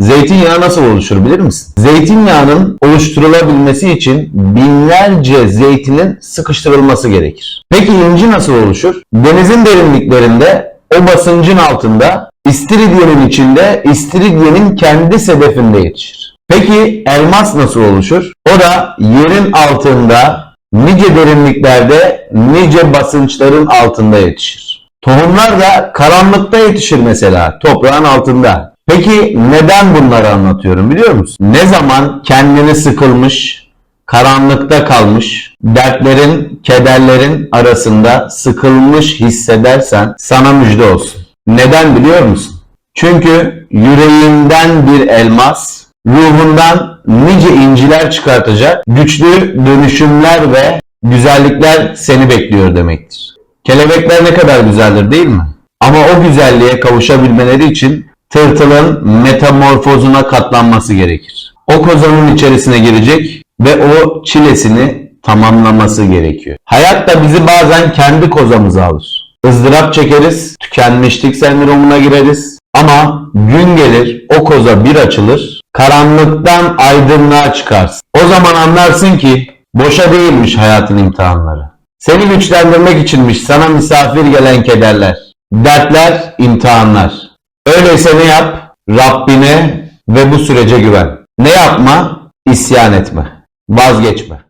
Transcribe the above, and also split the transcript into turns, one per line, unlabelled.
Zeytinyağı nasıl oluşur bilir misin? Zeytinyağının oluşturulabilmesi için binlerce zeytinin sıkıştırılması gerekir. Peki inci nasıl oluşur? Denizin derinliklerinde o basıncın altında istiridyenin içinde istiridyenin kendi sedefinde yetişir. Peki elmas nasıl oluşur? O da yerin altında nice derinliklerde nice basınçların altında yetişir. Tohumlar da karanlıkta yetişir mesela toprağın altında. Peki neden bunları anlatıyorum biliyor musun? Ne zaman kendini sıkılmış, karanlıkta kalmış, dertlerin, kederlerin arasında sıkılmış hissedersen sana müjde olsun. Neden biliyor musun? Çünkü yüreğinden bir elmas, ruhundan nice inciler çıkartacak güçlü dönüşümler ve güzellikler seni bekliyor demektir. Kelebekler ne kadar güzeldir değil mi? Ama o güzelliğe kavuşabilmeleri için tırtılın metamorfozuna katlanması gerekir. O kozanın içerisine girecek ve o çilesini tamamlaması gerekiyor. Hayat da bizi bazen kendi kozamıza alır. ızdırap çekeriz, tükenmişlik sendromuna gireriz. Ama gün gelir o koza bir açılır, karanlıktan aydınlığa çıkarsın. O zaman anlarsın ki boşa değilmiş hayatın imtihanları. Seni güçlendirmek içinmiş sana misafir gelen kederler, dertler, imtihanlar. Öyleyse ne yap? Rabbine ve bu sürece güven. Ne yapma? İsyan etme. Vazgeçme.